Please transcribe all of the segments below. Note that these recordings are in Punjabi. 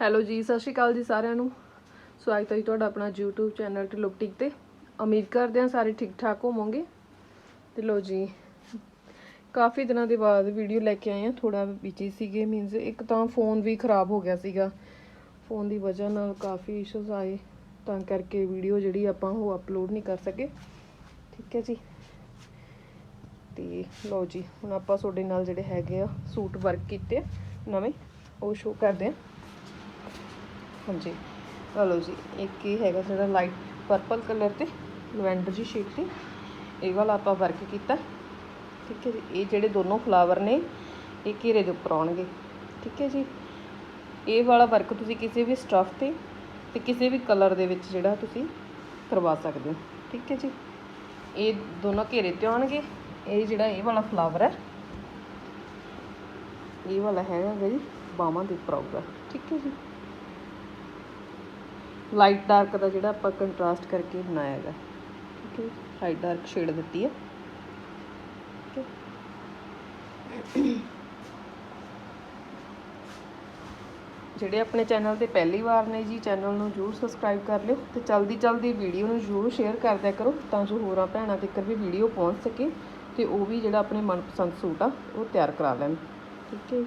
ਹੈਲੋ ਜੀ, ਸਤਿ ਸ਼੍ਰੀ ਅਕਾਲ ਜੀ ਸਾਰਿਆਂ ਨੂੰ। ਸਵਾਗਤ ਹੈ ਜੀ ਤੁਹਾਡਾ ਆਪਣਾ YouTube ਚੈਨਲ ਤੇ ਤੇ। ਉਮੀਦ ਕਰਦੇ ਹਾਂ ਸਾਰੇ ਠੀਕ ਠਾਕ ਹੋਵੋਗੇ। ਤੇ ਲੋ ਜੀ, ਕਾਫੀ ਦਿਨਾਂ ਦੇ ਬਾਅਦ ਵੀਡੀਓ ਲੈ ਕੇ ਆਏ ਹਾਂ। ਥੋੜਾ ਬਿਜ਼ੀ ਸੀਗੇ ਮੀਨਸ ਇੱਕ ਤਾਂ ਫੋਨ ਵੀ ਖਰਾਬ ਹੋ ਗਿਆ ਸੀਗਾ। ਫੋਨ ਦੀ ਵਜ੍ਹਾ ਨਾਲ ਕਾਫੀ ਇਸ਼ੂਜ਼ ਆਏ। ਤਾਂ ਕਰਕੇ ਵੀਡੀਓ ਜਿਹੜੀ ਆਪਾਂ ਉਹ ਅਪਲੋਡ ਨਹੀਂ ਕਰ ਸਕੇ। ਠੀਕ ਹੈ ਜੀ। ਤੇ ਲੋ ਜੀ, ਹੁਣ ਆਪਾਂ ਤੁਹਾਡੇ ਨਾਲ ਜਿਹੜੇ ਹੈਗੇ ਆ ਸੂਟ ਵਰਕ ਕੀਤੇ ਨਵੇਂ, ਉਹ ਸ਼ੋ ਕਰਦੇ ਆ ਹਾਂਜੀ। ਆਹ ਲਓ ਜੀ, ਇੱਕ ਇਹ ਹੈਗਾ ਜਿਹੜਾ ਲਾਈਟ ਪਰਪਲ ਕਲਰ ਤੇ ਲਵੈਂਡਰ ਜੀ ਸ਼ੇਡ ਤੇ। ਇਹ ਵਾਲਾ ਆਪਾਂ ਵਰਕ ਕੀਤਾ। ਠੀਕ ਹੈ ਜੀ, ਇਹ ਜਿਹੜੇ ਦੋਨੋਂ ਫਲਾਵਰ ਨੇ, ਇਹ ਘੇਰੇ ਦੇ ਉੱਪਰ ਆਉਣਗੇ। ਠੀਕ ਹੈ ਜੀ। ਇਹ ਵਾਲਾ ਵਰਕ ਤੁਸੀਂ ਕਿਸੇ ਵੀ ਸਟਫ ਤੇ ਤੇ ਕਿਸੇ ਵੀ ਕਲਰ ਦੇ ਵਿੱਚ ਜਿਹੜਾ ਤੁਸੀਂ ਕਰਵਾ ਸਕਦੇ ਹੋ। ਠੀਕ ਹੈ ਜੀ। ਇਹ ਦੋਨੋਂ ਘੇਰੇ ਤੇ ਆਉਣਗੇ। ਇਹ ਜਿਹੜਾ ਇਹ ਵਾਲਾ ਫਲਾਵਰ ਹੈ, ਇਹ ਵਾਲਾ ਹੈਗਾ ਜੀ ਬਾਹਾਂ ਦੇ ਉੱਪਰ ਆਊਗਾ। ਠੀਕ ਹੈ ਜੀ। ਲਾਈਟ ਡਾਰਕ ਦਾ ਜਿਹੜਾ ਆਪਾਂ ਕੰਟਰਾਸਟ ਕਰਕੇ ਬਣਾਇਆ ਹੈਗਾ। ਠੀਕ ਹੈ ਲਾਈਟ ਡਾਰਕ ਸ਼ੇਡ ਦਿੱਤੀ ਹੈ। ਠੀਕ ਹੈ ਜਿਹੜੇ ਆਪਣੇ ਚੈਨਲ ਤੇ ਪਹਿਲੀ ਵਾਰ ਨੇ ਜੀ ਚੈਨਲ ਨੂੰ ਜਰੂਰ ਸਬਸਕ੍ਰਾਈਬ ਕਰ ਲਿਓ ਤੇ ਜਲਦੀ ਜਲਦੀ ਵੀਡੀਓ ਨੂੰ ਜਰੂਰ ਸ਼ੇਅਰ ਕਰ ਦਿਆ ਕਰੋ ਤਾਂ ਜੋ ਹੋਰਾਂ ਭੈਣਾਂ ਤੱਕ ਵੀ ਵੀਡੀਓ ਪਹੁੰਚ ਸਕੇ ਤੇ ਉਹ ਵੀ ਜਿਹੜਾ ਆਪਣੇ ਮਨਪਸੰਦ ਸੂਟ ਆ ਉਹ ਤਿਆਰ ਕਰਾ ਲੈਣ। ਠੀਕ ਹੈ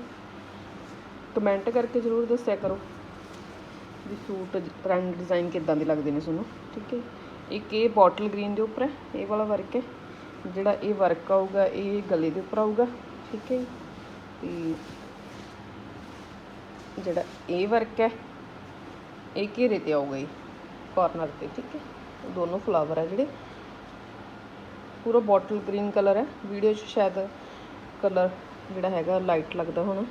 ਕਮੈਂਟ ਕਰਕੇ ਜਰੂਰ ਦੱਸਿਆ ਕਰੋ। ਵੀ ਸੂਟ ਰੰਗ ਡਿਜ਼ਾਈਨ ਕਿੱਦਾਂ ਦੇ ਲੱਗਦੇ ਨੇ ਤੁਹਾਨੂੰ? ਠੀਕ ਹੈ ਇੱਕ ਇਹ ਬੋਟਲ ਗ੍ਰੀਨ ਦੇ ਉੱਪਰ ਹੈ, ਇਹ ਵਾਲਾ ਵਰਕ ਹੈ। ਜਿਹੜਾ ਇਹ ਵਰਕ ਆਊਗਾ, ਇਹ ਗਲੇ ਦੇ ਉੱਪਰ ਆਊਗਾ। ਠੀਕ ਹੈ ਤੇ ਜਿਹੜਾ ਇਹ ਵਰਕ ਹੈ, ਇਹ ਘੇਰੇ ਤੇ ਆਊਗਾ ਜੀ ਕਾਰਨਰ ਤੇ। ਠੀਕ ਹੈ। ਦੋਨੋਂ ਫਲਾਵਰ ਹੈ ਜਿਹੜੇ। ਪੂਰਾ ਬੋਟਲ ਗ੍ਰੀਨ ਕਲਰ ਹੈ। ਵੀਡੀਓ 'ਚ ਸ਼ਾਇਦ ਕਲਰ ਜਿਹੜਾ ਹੈਗਾ ਲਾਈਟ ਲੱਗਦਾ ਹੋਣਾ।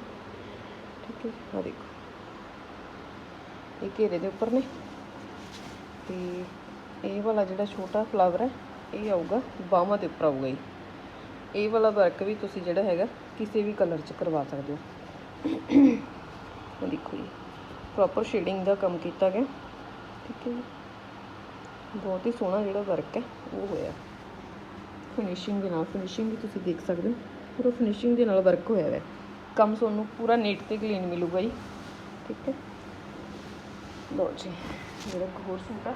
ਠੀਕ ਹੈ। ਆ ਦੇਖੋ। ਇਹ ਘੇਰੇ ਦੇ ਉੱਪਰ ਨੇ। ਤੇ ਇਹ ਵਾਲਾ ਜਿਹੜਾ ਛੋਟਾ ਫਲਾਵਰ ਹੈ, ਇਹ ਆਊਗਾ ਬਾਹਾਂ ਦੇ ਉੱਪਰ ਆਊਗਾ ਜੀ ਇਹ ਵਾਲਾ ਵਰਕ ਵੀ ਤੁਸੀਂ ਜਿਹੜਾ ਹੈਗਾ, ਕਿਸੇ ਵੀ ਕਲਰ 'ਚ ਕਰਵਾ ਸਕਦੇ ਹੋ। ਇਹ ਦੇਖੋ ਜੀ ਪ੍ਰੋਪਰ ਸ਼ੇਡਿੰਗ ਦਾ ਕੰਮ ਕੀਤਾ ਗਿਆ। ਠੀਕ ਹੈ ਜੀ। ਬਹੁਤ ਹੀ ਸੋਹਣਾ ਜਿਹੜਾ ਵਰਕ ਹੈ, ਉਹ ਹੋਇਆ। ਫਿਨਿਸ਼ਿੰਗ ਦੇ ਨਾਲ ਫਿਨਿਸ਼ਿੰਗ ਵੀ ਤੁਸੀਂ ਦੇਖ ਸਕਦੇ ਹੋ। ਪੂਰਾ ਫਿਨਿਸ਼ਿੰਗ ਦੇ ਨਾਲ ਵਰਕ ਹੋਇਆ ਹੈ ਕੰਮ ਤੁਹਾਨੂੰ ਪੂਰਾ ਨੀਟ ਤੇ ਕਲੀਨ ਮਿਲੂਗਾ ਜੀ। ਠੀਕ ਹੈ। ਲੋ ਜੀ, ਜਿਹੜਾ ਇੱਕ ਹੋਰ ਸੂਟ ਆ।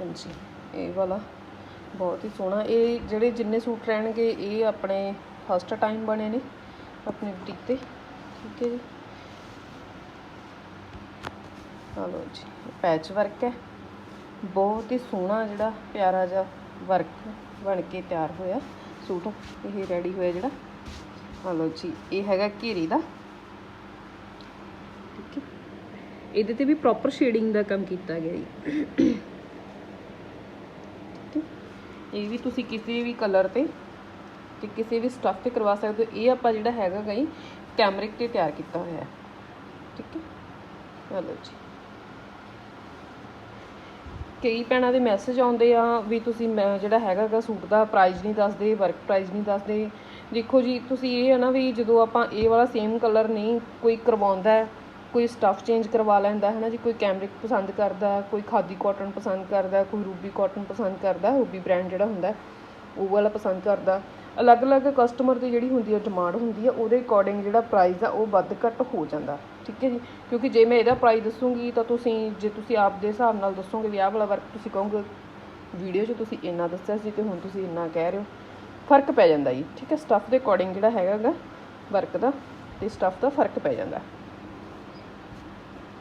ਹਾਂਜੀ, ਇਹ ਵਾਲਾ ਬਹੁਤ ਹੀ ਸੋਹਣਾ। ਇਹ ਜਿਹੜੇ ਜਿੰਨੇ ਸੂਟ ਰਹਿਣਗੇ, ਇਹ ਆਪਣੇ ਫਸਟ ਟਾਈਮ ਬਣੇ ਨੇ, ਆਪਣੇ ਬੁਟੀਕ ਤੇ। ਠੀਕ ਹੈ ਜੀ। ਆ ਲੋ ਜੀ ਪੈਚ ਵਰਕ ਹੈ। ਬਹੁਤ ਹੀ ਸੋਹਣਾ ਜਿਹੜਾ ਪਿਆਰਾ ਜਿਹਾ ਵਰਕ ਬਣ ਕੇ ਤਿਆਰ ਹੋਇਆ ਸੂਟ। ਇਹ ਰੈਡੀ ਹੋਇਆ ਜਿਹੜਾ। ਆ ਲੋ ਜੀ ਇਹ ਹੈਗਾ ਘੇਰੀ ਦਾ। ਠੀਕ ਹੈ। ਇਹਦੇ ਤੇ ਵੀ ਪ੍ਰੋਪਰ ਸ਼ੇਡਿੰਗ ਦਾ ਕੰਮ ਕੀਤਾ ਗਿਆ ਜੀ। ਇਹ ਵੀ ਤੁਸੀਂ ਕਿਸੇ ਵੀ ਕਲਰ ਤੇ ਤੇ ਕਿਸੇ ਵੀ ਸਟਫ ਤੇ ਕਰਵਾ ਸਕਦੇ ਹੋ। ਇਹ ਆਪਾਂ ਜਿਹੜਾ ਹੈਗਾ ਗਈ ਕੈਮਰਿਕ ਤੇ ਤਿਆਰ ਕੀਤਾ ਹੋਇਆ ਹੈ। ਠੀਕ ਹੈ। ਆ ਲੋ ਜੀ। ਕਈ ਭੈਣਾਂ ਦੇ ਮੈਸੇਜ ਆਉਂਦੇ ਆ ਵੀ ਤੁਸੀਂ ਮੈਂ ਜਿਹੜਾ ਹੈਗਾ ਗਾ ਸੂਟ ਦਾ ਪ੍ਰਾਈਸ ਨਹੀਂ ਦੱਸਦੇ ਵਰਕ ਪ੍ਰਾਈਸ ਨਹੀਂ ਦੱਸਦੇ। ਦੇਖੋ ਜੀ, ਤੁਸੀਂ ਇਹ ਹੈ ਨਾ ਵੀ ਜਦੋਂ ਆਪਾਂ ਇਹ ਵਾਲਾ ਸੇਮ ਕਲਰ ਨਹੀਂ ਕੋਈ ਕਰਵਾਉਂਦਾ, ਕੋਈ ਸਟੱਫ ਚੇਂਜ ਕਰਵਾ ਲੈਂਦਾ, ਹੈ ਨਾ ਜੀ, ਕੋਈ ਕੈਮਰਿਕ ਪਸੰਦ ਕਰਦਾ, ਕੋਈ ਖਾਦੀ ਕਾਟਨ ਪਸੰਦ ਕਰਦਾ, ਕੋਈ ਰੂਬੀ ਕਾਟਨ ਪਸੰਦ ਕਰਦਾ, ਰੂਬੀ ਬ੍ਰਾਂਡ ਜਿਹੜਾ ਹੁੰਦਾ, ਉਹ ਵਾਲਾ ਪਸੰਦ ਕਰਦਾ। ਅਲੱਗ-ਅਲੱਗ ਕਸਟਮਰ ਦੀ ਜਿਹੜੀ ਹੁੰਦੀ ਹੈ ਡਿਮਾਂਡ ਹੁੰਦੀ ਹੈ, ਉਹਦੇ ਅਕੋਰਡਿੰਗ ਜਿਹੜਾ ਪ੍ਰਾਈਸ ਆ, ਉਹ ਵੱਧ ਘੱਟ ਹੋ ਜਾਂਦਾ, ਠੀਕ ਹੈ ਜੀ? ਕਿਉਂਕਿ ਜੇ ਮੈਂ ਇਹਦਾ ਪ੍ਰਾਈਸ ਦੱਸੂਗੀ, ਤਾਂ ਤੁਸੀਂ, ਜੇ ਤੁਸੀਂ ਆਪ ਦੇ ਹਿਸਾਬ ਨਾਲ ਦੱਸੋਗੇ ਵੀ ਆਹ ਵਾਲਾ ਵਰਕ ਤੁਸੀਂ ਕਹੋਗੇ, ਵੀਡੀਓ 'ਚ ਤੁਸੀਂ ਇੰਨਾ ਦੱਸਿਆ ਸੀ ਤੇ ਹੁਣ ਤੁਸੀਂ ਇੰਨਾ ਕਹਿ ਰਹੇ ਹੋ। ਫ਼ਰਕ ਪੈ ਜਾਂਦਾ ਜੀ, ਠੀਕ ਹੈ? ਸਟਫ ਦੇ ਅਕੋਰਡਿੰਗ ਜਿਹੜਾ ਹੈਗਾ ਵਰਕ ਦਾ, ਤੇ ਸਟਫ ਦਾ ਫ਼ਰਕ ਪੈ ਜਾਂਦਾ।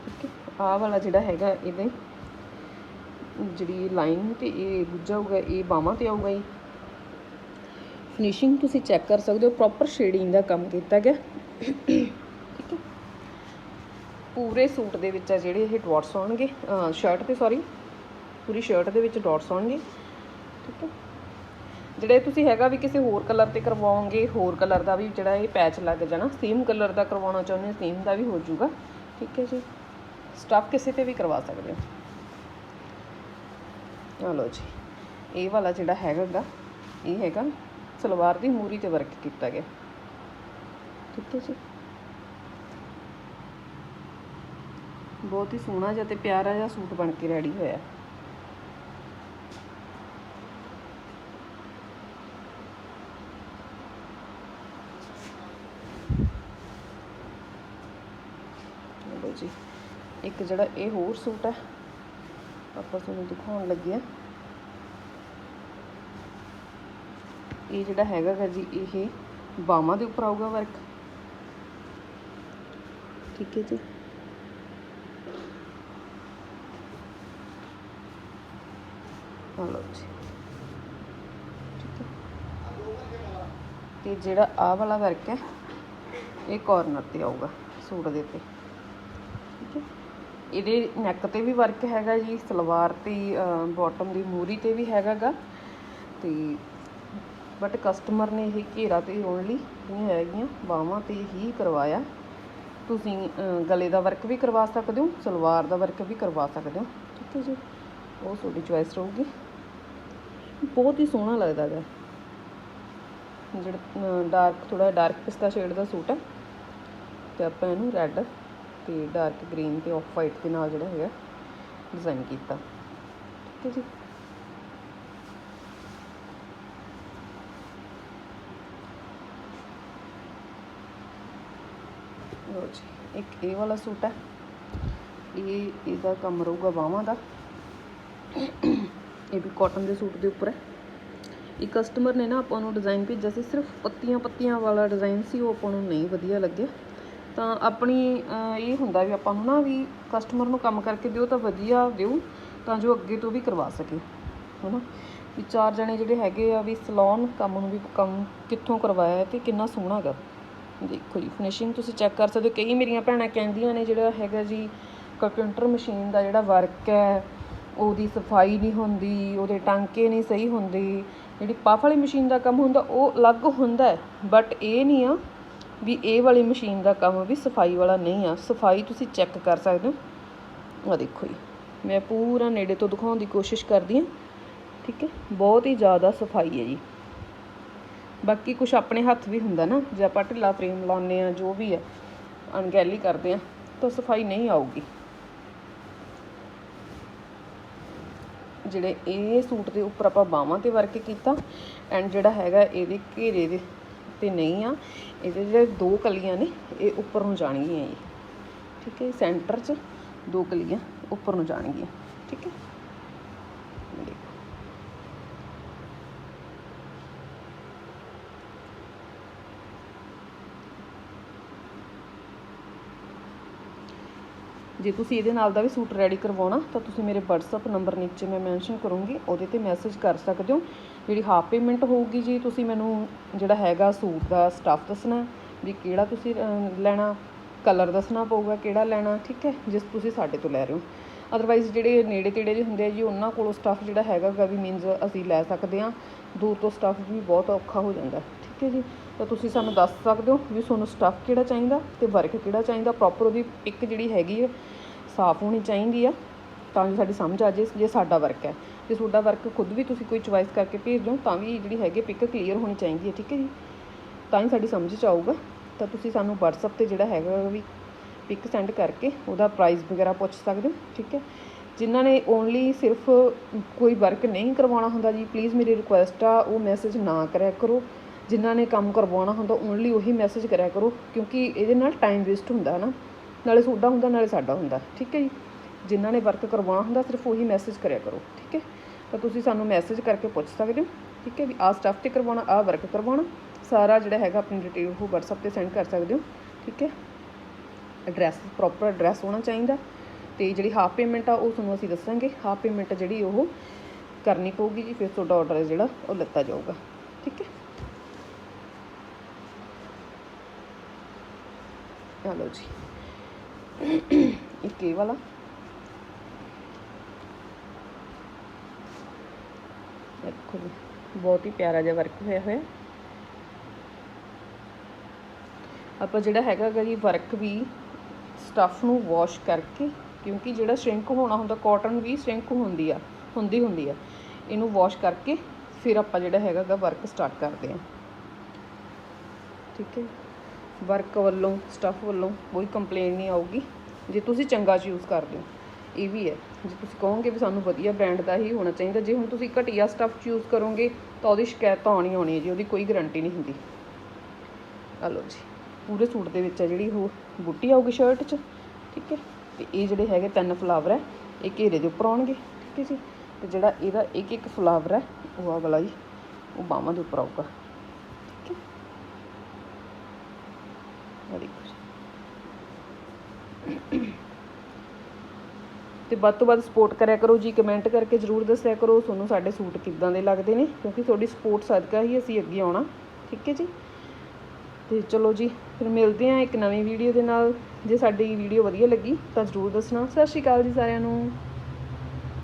ਠੀਕ ਹੈ? ਆਹ ਵਾਲਾ ਜਿਹੜਾ ਹੈਗਾ ਇਹਦੇ, ਜਿਹੜੀ ਲਾਈਨ ਤੇ ਇਹ ਦੂਜਾ ਹੋਊਗਾ, ਇਹ ਬਾਹਾਂ ਤੇ ਆਊਗਾ ਜੀ। ਫਿਨਿਸ਼ਿੰਗ ਤੁਸੀਂ ਚੈੱਕ ਕਰ ਸਕਦੇ ਹੋ ਪ੍ਰੋਪਰ ਸ਼ੇਡਿੰਗ ਦਾ ਕੰਮ ਕੀਤਾ ਗਿਆ। ਠੀਕ ਹੈ? ਪੂਰੇ ਸੂਟ ਦੇ ਵਿੱਚ ਆ ਜਿਹੜੇ ਇਹ ਡਾਟਸ ਆਉਣਗੇ ਸ਼ਰਟ ਤੇ ਸੌਰੀ ਪੂਰੀ ਸ਼ਰਟ ਦੇ ਵਿੱਚ ਡਾਟਸ ਆਉਣਗੇ। ਠੀਕ ਹੈ? ਜਿਹੜੇ ਤੁਸੀਂ ਹੈਗਾ ਵੀ ਕਿਸੇ ਹੋਰ ਕਲਰ ਤੇ ਕਰਵਾਓਗੇ, ਹੋਰ ਕਲਰ ਦਾ ਵੀ ਜਿਹੜਾ ਇਹ ਪੈਚ ਲੱਗ ਜਾਣਾ ਸੇਮ ਕਲਰ ਦਾ ਕਰਵਾਉਣਾ ਚਾਹੁੰਦੇ ਹੋ ਸੇਮ ਦਾ ਵੀ ਹੋ ਜਾਊਗਾ। ਠੀਕ ਹੈ ਜੀ। ਸਟਫ ਕਿਸੇ ਤੇ ਵੀ ਕਰਵਾ ਸਕਦੇ ਹੋ। ਆ ਲਓ ਜੀ, ਇਹ ਵਾਲਾ ਜਿਹੜਾ ਹੈਗਾ ਇਹ ਹੈਗਾ ਸਲਵਾਰ ਦੀ ਮੂਰੀ ਤੇ ਵਰਕ ਕੀਤਾ ਗਿਆ। ਠੀਕ ਹੈ ਜੀ। ਬਹੁਤ ਹੀ ਸੋਹਣਾ ਜਿਹਾ ਤੇ ਪਿਆਰਾ ਜਿਹਾ ਸੂਟ ਬਣ ਕੇ ਰੈਡੀ ਹੋਇਆ। ਲਓ ਜੀ। ਇੱਕ ਜਿਹੜਾ ਇਹ ਹੋਰ ਸੂਟ ਹੈ, ਆਪਾਂ ਤੁਹਾਨੂੰ ਦਿਖਾਉਣ ਲੱਗੇ ਆ ਇਹ ਜਿਹੜਾ ਹੈਗਾ ਗਾ ਜੀ, ਇਹ ਬਾਹਾਂ ਦੇ ਉੱਪਰ ਆਊਗਾ ਵਰਕ ਠੀਕ ਹੈ ਜੀ। ਆ ਲਓ ਜੀ। ਠੀਕ ਹੈ। ਤੇ ਜਿਹੜਾ ਆਹ ਵਾਲਾ ਵਰਕ ਹੈ, ਇਹ ਕਾਰਨਰ ਤੇ ਆਊਗਾ, ਸੂਟ ਦੇ ਤੇ ਠੀਕ ਹੈ ਇਹਦੇ ਨੈਕ ਤੇ ਵੀ ਵਰਕ ਹੈਗਾ ਜੀ, ਸਲਵਾਰ ਤੇ ਬਾਟਮ ਦੀ ਮੂਰੀ ਤੇ ਵੀ ਹੈਗਾਗਾ। ਤੇ ਬਟ ਕਸਟਮਰ ਨੇ ਇਹ ਘੇਰਾ ਤੇ ਓਨਲੀ ਜਿਹੜੀਆਂ ਹੈਗੀਆਂ, ਬਾਹਾਂ ਤੇ ਹੀ ਕਰਵਾਇਆ। ਤੁਸੀਂ ਗਲੇ ਦਾ ਵਰਕ ਵੀ ਕਰਵਾ ਸਕਦੇ ਹੋ, ਸਲਵਾਰ ਦਾ ਵਰਕ ਵੀ ਕਰਵਾ ਸਕਦੇ ਹੋ। ਠੀਕ ਹੈ ਜੀ, ਉਹ ਤੁਹਾਡੀ ਚੁਆਇਸ ਰਹੂਗੀ। ਬਹੁਤ ਹੀ ਸੋਹਣਾ ਲੱਗਦਾ ਗਾ ਜਿਹੜਾ ਡਾਰਕ ਥੋੜਾ ਡਾਰਕ ਪਿਸਤਾ ਸ਼ੇਡ ਦਾ ਸੂਟ ਹੈ। ਤੇ ਆਪਾਂ ਇਹਨੂੰ ਰੈੱਡ ਤੇ ਡਾਰਕ ਗ੍ਰੀਨ ਤੇ ਆਫ ਵਾਈਟ ਦੇ ਨਾਲ ਜਿਹੜਾ ਹੈਗਾ ਡਿਜ਼ਾਈਨ ਕੀਤਾ। ਠੀਕ ਹੈ ਜੀ। ਲਓ ਜੀ, ਇੱਕ ਇਹ ਵਾਲਾ ਸੂਟ ਹੈ। ਇਹ ਇਹਦਾ ਕੰਮ ਰਹੂਗਾ ਬਾਹਾਂ ਦਾ। ਇਹ ਵੀ ਕਾਟਨ ਦੇ ਸੂਟ ਦੇ ਉੱਪਰ ਹੈ। ਇਹ ਕਸਟਮਰ ਨੇ ਨਾ ਆਪਾਂ ਨੂੰ ਡਿਜ਼ਾਈਨ ਭੇਜਿਆ ਸੀ, ਸਿਰਫ ਪੱਤੀਆਂ ਪੱਤੀਆਂ ਵਾਲਾ ਡਿਜ਼ਾਈਨ ਸੀ, ਉਹ ਆਪਾਂ ਨੂੰ ਨਹੀਂ ਵਧੀਆ ਲੱਗਿਆ। ਤਾਂ ਆਪਣੀ ਇਹ ਹੁੰਦਾ ਵੀ ਆਪਾਂ ਨੂੰ ਨਾ ਵੀ ਕਸਟਮਰ ਨੂੰ ਕੰਮ ਕਰਕੇ ਦਿਓ ਤਾਂ ਵਧੀਆ ਦਿਓ, ਤਾਂ ਜੋ ਅੱਗੇ ਤੋਂ ਵੀ ਕਰਵਾ ਸਕੇ, ਹਨਾ? ਵੀ ਚਾਰ ਜਣੇ ਜਿਹੜੇ ਹੈਗੇ ਆ ਵੀ ਸਲੋਨ ਕੰਮ ਨੂੰ ਵੀ ਕੰਮ ਕਿੱਥੋਂ ਕਰਵਾਇਆ ਹੈ ਤੇ ਕਿੰਨਾ ਸੋਹਣਾ ਹੈਗਾ। ਦੇਖੋ ਜੀ ਫਿਨਿਸ਼ਿੰਗ ਤੁਸੀਂ ਚੈੱਕ ਕਰ ਸਕਦੇ ਹੋ, ਕਈ ਮੇਰੀਆਂ ਭੈਣਾਂ ਕਹਿੰਦੀਆਂ ਨੇ ਜਿਹੜਾ ਹੈਗਾ ਜੀ ਕੰਪਿਊਟਰ ਮਸ਼ੀਨ ਦਾ ਜਿਹੜਾ ਵਰਕ ਹੈ, ਉਹਦੀ ਸਫ਼ਾਈ ਨਹੀਂ ਹੁੰਦੀ, ਉਹਦੇ ਟਾਂਕੇ ਨਹੀਂ ਸਹੀ ਹੁੰਦੇ, ਜਿਹੜੀ ਪਫ ਵਾਲੀ ਮਸ਼ੀਨ ਦਾ ਕੰਮ ਹੁੰਦਾ, ਉਹ ਅਲੱਗ ਹੁੰਦਾ ਬਟ ਇਹ ਨਹੀਂ ਆ ਵੀ ਇਹ ਵਾਲੀ ਮਸ਼ੀਨ ਦਾ ਕੰਮ ਵੀ ਸਫ਼ਾਈ ਵਾਲਾ ਨਹੀਂ ਆ। ਸਫ਼ਾਈ ਤੁਸੀਂ ਚੈੱਕ ਕਰ ਸਕਦੇ ਹੋ। ਆ ਦੇਖੋ ਜੀ। ਮੈਂ ਪੂਰਾ ਨੇੜੇ ਤੋਂ ਦਿਖਾਉਣ ਦੀ ਕੋਸ਼ਿਸ਼ ਕਰਦੀ ਹਾਂ। ਠੀਕ ਹੈ? ਬਹੁਤ ਹੀ ਜ਼ਿਆਦਾ ਸਫ਼ਾਈ ਹੈ ਜੀ। ਬਾਕੀ ਕੁਝ ਆਪਣੇ ਹੱਥ ਵੀ ਹੁੰਦਾ ਨਾ, ਜੇ ਆਪਾਂ ਢਿੱਲਾ ਫਰੇਮ ਲਾਉਂਦੇ ਆ ਜੋ ਵੀ ਹੈ, ਅਣਗਹਿਲੀ ਕਰਦੇ ਆ ਤਾਂ ਸਫ਼ਾਈ ਨਹੀਂ ਆਊਗੀ। ਜਿਹੜੇ ਇਹ ਸੂਟ ਦੇ ਉੱਪਰ ਆਪਾਂ ਬਾਹਾਂ ਤੇ ਵਰਕ ਕੀਤਾ ਐਂਡ ਜਿਹੜਾ ਹੈਗਾ ਇਹਦੇ ਘੇਰੇ ਦੇ ਤੇ ਨਹੀਂ ਆ, ਇਹਦੇ ਜਿਹੜੇ ਦੋ ਕਲੀਆਂ ਨੇ, ਇਹ ਉੱਪਰ ਨੂੰ ਜਾਣਗੀਆਂ ਜੀ ਠੀਕ ਹੈ ਸੈਂਟਰ 'ਚ ਦੋ ਕਲੀਆਂ, ਉੱਪਰ ਨੂੰ ਜਾਣਗੀਆਂ। ਠੀਕ ਹੈ ਦੇਖੋ ਜੇ ਤੁਸੀਂ ਇਹਦੇ ਨਾਲ ਦਾ ਵੀ ਸੂਟ ਰੈਡੀ ਕਰਵਾਉਣਾ, ਤਾਂ ਤੁਸੀਂ ਮੇਰੇ WhatsApp ਨੰਬਰ ਨੀਚੇ ਮੈਂ ਮੈਂਸ਼ਨ ਕਰੂੰਗੀ, ਉਹਦੇ ਤੇ ਮੈਸੇਜ ਕਰ ਸਕਦੇ ਹੋ। ਜਿਹੜੀ ਹਾਫ ਪੇਮੈਂਟ ਹੋਊਗੀ ਜੀ, ਤੁਸੀਂ ਮੈਨੂੰ ਜਿਹੜਾ ਹੈਗਾ ਸੂਟ ਦਾ ਸਟੱਫ ਦੱਸਣਾ, ਵੀ ਕਿਹੜਾ ਤੁਸੀਂ ਲੈਣਾ ਕਲਰ ਦੱਸਣਾ ਪਊਗਾ, ਕਿਹੜਾ ਲੈਣਾ, ਠੀਕ ਹੈ? ਜਿਸ ਤੁਸੀਂ ਸਾਡੇ ਤੋਂ ਲੈ ਰਹੇ ਹੋ। ਅਦਰਵਾਈਜ਼ ਜਿਹੜੇ ਨੇੜੇ ਤੇੜੇ ਜਿਹੇ ਹੁੰਦੇ ਆ ਜੀ, ਉਹਨਾਂ ਕੋਲੋਂ ਸਟੱਫ ਜਿਹੜਾ ਹੈਗਾ ਗਾ ਵੀ ਮੀਨਸ ਅਸੀਂ ਲੈ ਸਕਦੇ ਹਾਂ। ਦੂਰ ਤੋਂ ਸਟੱਫ ਵੀ ਬਹੁਤ ਔਖਾ ਹੋ ਜਾਂਦਾ, ਠੀਕ ਹੈ ਜੀ? ਤਾਂ ਤੁਸੀਂ ਸਾਨੂੰ ਦੱਸ ਸਕਦੇ ਹੋ ਵੀ ਤੁਹਾਨੂੰ ਸਟੱਫ ਕਿਹੜਾ ਚਾਹੀਦਾ ਤੇ ਵਰਕ ਕਿਹੜਾ ਚਾਹੀਦਾ ਪ੍ਰੋਪਰ ਉਹਦੀ ਪਿਕ ਜਿਹੜੀ ਹੈਗੀ ਹੈ, ਸਾਫ਼ ਹੋਣੀ ਚਾਹੀਦੀ ਆ, ਤਾਂ ਜੋ ਸਾਡੀ ਸਮਝ ਆ ਜੇ ਜੇ ਸਾਡਾ ਵਰਕ ਹੈ। ਜੇ ਤੁਹਾਡਾ ਵਰਕ ਖੁਦ ਵੀ ਤੁਸੀਂ ਕੋਈ ਚੁਆਇਸ ਕਰਕੇ ਭੇਜ ਦਿਓ, ਤਾਂ ਵੀ ਜਿਹੜੀ ਹੈਗੀ ਪਿਕ ਕਲੀਅਰ ਹੋਣੀ ਚਾਹੀਦੀ ਹੈ, ਠੀਕ ਹੈ ਜੀ? ਤਾਂ ਹੀ ਸਾਡੀ ਸਮਝ ਚ ਆਊਗਾ। ਤਾਂ ਤੁਸੀਂ ਸਾਨੂੰ WhatsApp ਤੇ ਜਿਹੜਾ ਹੈਗਾ ਵੀ ਪਿਕ ਸੈਂਡ ਕਰਕੇ ਉਹਦਾ ਪ੍ਰਾਈਸ ਵਗੈਰਾ ਪੁੱਛ ਸਕਦੇ ਹੋ, ਠੀਕ ਹੈ? ਜਿਨ੍ਹਾਂ ਨੇ ਓਨਲੀ ਸਿਰਫ ਕੋਈ ਵਰਕ ਨਹੀਂ ਕਰਵਾਉਣਾ ਹੁੰਦਾ ਜੀ ਪਲੀਜ਼ ਮੇਰੀ ਰਿਕੁਐਸਟ ਆ, ਉਹ ਮੈਸੇਜ ਨਾ ਕਰਿਆ ਕਰੋ। ਜਿਨ੍ਹਾਂ ਨੇ ਕੰਮ ਕਰਵਾਉਣਾ ਹੁੰਦਾ ਓਨਲੀ ਉਹੀ ਮੈਸੇਜ ਕਰਿਆ ਕਰੋ, ਕਿਉਂਕਿ ਇਹਦੇ ਨਾਲ ਟਾਈਮ ਵੇਸਟ ਹੁੰਦਾ ਹੈ ਨਾ। ਨਾਲੇ ਤੁਹਾਡਾ ਹੁੰਦਾ, ਨਾਲੇ ਸਾਡਾ ਹੁੰਦਾ, ਠੀਕ ਹੈ ਜੀ? ਜਿਨ੍ਹਾਂ ਨੇ ਵਰਕ ਕਰਵਾਉਣਾ ਹੁੰਦਾ, ਸਿਰਫ ਉਹੀ ਮੈਸੇਜ ਕਰਿਆ ਕਰੋ, ਠੀਕ ਹੈ? ਤਾਂ ਤੁਸੀਂ ਸਾਨੂੰ ਮੈਸੇਜ ਕਰਕੇ ਪੁੱਛ ਸਕਦੇ ਹੋ, ਠੀਕ ਹੈ ਵੀ ਆਹ ਸਟੱਫ ਤੇ ਕਰਵਾਉਣਾ, ਆਹ ਵਰਕ ਕਰਵਾਉਣਾ, ਸਾਰਾ ਜਿਹੜਾ ਹੈਗਾ ਆਪਣੀ ਡਿਟੇਲ ਉਹ WhatsApp ਤੇ ਸੈਂਡ ਕਰ ਸਕਦੇ ਹੋ, ਠੀਕ ਹੈ? ਐਡਰੈਸ ਪ੍ਰੋਪਰ ਐਡਰੈਸ ਹੋਣਾ ਚਾਹੀਦਾ, ਤੇ ਜਿਹੜੀ ਹਾਫ ਪੇਮੈਂਟ ਆ, ਉਹ ਤੁਹਾਨੂੰ ਅਸੀਂ ਦੱਸਾਂਗੇ। ਹਾਫ ਪੇਮੈਂਟ ਜਿਹੜੀ ਉਹ ਕਰਨੀ ਪਊਗੀ ਜੀ, ਫਿਰ ਤੁਹਾਡਾ ਆਰਡਰ ਜਿਹੜਾ ਉਹ ਲੱਤਾ ਜਾਊਗਾ, ਠੀਕ ਹੈ? ਚਲੋ ਜੀ। ਇੱਕ ਇਹ ਵਾਲਾ। ਦੇਖੋ ਜੀ, ਬਹੁਤ ਹੀ ਪਿਆਰਾ ਜਿਹਾ ਵਰਕ ਹੋਇਆ ਹੋਇਆ। ਆਪਾਂ ਜਿਹੜਾ ਹੈਗਾ ਜੀ ਵਰਕ ਵੀ ਸਟਫ ਨੂੰ ਵਾਸ਼ ਕਰਕੇ, ਕਿਉਂਕਿ ਜਿਹੜਾ ਸ਼ਰਿੰਕ ਹੋਣਾ ਹੁੰਦਾ ਕਾਟਨ ਵੀ ਸ਼ਰਿੰਕ ਹੁੰਦੀ ਆ, ਹੁੰਦੀ ਹੁੰਦੀ ਆ। ਇਹਨੂੰ ਵਾਸ਼ ਕਰਕੇ ਫਿਰ ਆਪਾਂ ਜਿਹੜਾ ਹੈਗਾ ਗਾ ਵਰਕ ਸਟਾਰਟ ਕਰਦੇ ਆ ਠੀਕ ਹੈ ਵਰਕ ਵੱਲੋਂ ਸਟੱਫ ਵੱਲੋਂ ਕੋਈ ਕੰਪਲੇਨ ਨਹੀਂ ਆਊਗੀ। ਜੇ ਤੁਸੀਂ ਚੰਗਾ ਚੂਜ਼ ਕਰਦੇ ਹੋ, ਇਹ ਵੀ ਹੈ। ਜੇ ਤੁਸੀਂ ਕਹੋਗੇ ਵੀ ਸਾਨੂੰ ਵਧੀਆ ਬ੍ਰਾਂਡ ਦਾ ਹੀ ਹੋਣਾ ਚਾਹੀਦਾ, ਜੇ ਹੁਣ ਤੁਸੀਂ ਘਟੀਆ ਸਟੱਫ ਚੂਜ਼ ਕਰੋਗੇ, ਤਾਂ ਉਹਦੀ ਸ਼ਿਕਾਇਤ ਤਾਂ ਆਉਣੀ ਆਉਣੀ ਹੈ ਜੀ, ਉਹਦੀ ਕੋਈ ਗਾਰੰਟੀ ਨਹੀਂ ਹੁੰਦੀ। ਆ ਲਓ ਜੀ, ਪੂਰੇ ਸੂਟ ਦੇ ਵਿੱਚ ਹੈ ਜਿਹੜੀ ਉਹ ਬੁੱਟੀ ਆਊਗੀ ਸ਼ਰਟ 'ਚ, ਠੀਕ ਹੈ? ਤੇ ਇਹ ਜਿਹੜੇ ਹੈਗੇ ਤਿੰਨ ਫਲਾਵਰ ਹੈ, ਇਹ ਘੇਰੇ ਦੇ ਉੱਪਰ ਆਉਣਗੇ, ਠੀਕ ਹੈ ਜੀ? ਤੇ ਜਿਹੜਾ ਇਹਦਾ ਇੱਕ ਇੱਕ ਫਲਾਵਰ ਹੈ, ਉਹ ਆ ਵਾਲਾ ਜੀ, ਉਹ ਬਾਹਾਂ ਦੇ ਉੱਪਰ ਆਊਗਾ ਠੀਕ ਹੈ ਆਹ ਦੇਖੋ ਤੇ ਵੱਧ ਤੋਂ ਵੱਧ ਸਪੋਰਟ ਕਰਿਆ ਕਰੋ ਜੀ ਕਮੈਂਟ ਕਰਕੇ ਜਰੂਰ ਦੱਸਿਆ ਕਰੋ, ਤੁਹਾਨੂੰ ਸਾਡੇ ਸੂਟ ਕਿੱਦਾਂ ਦੇ ਲੱਗਦੇ ਨੇ, ਕਿਉਂਕਿ ਤੁਹਾਡੀ ਸਪੋਰਟ ਸਦਕਾ ਹੀ ਅਸੀਂ ਅੱਗੇ ਆਉਣਾ, ਠੀਕ ਹੈ ਜੀ? ਤੇ ਚਲੋ ਜੀ, ਫਿਰ ਮਿਲਦੇ ਹਾਂ ਇੱਕ ਨਵੀਂ ਵੀਡੀਓ ਦੇ ਨਾਲ। ਜੇ ਸਾਡੀ ਵੀਡੀਓ ਵਧੀਆ ਲੱਗੀ ਤਾਂ ਜਰੂਰ ਦੱਸਣਾ। ਸਤਿ ਸ਼੍ਰੀ ਅਕਾਲ ਜੀ ਸਾਰਿਆਂ ਨੂੰ।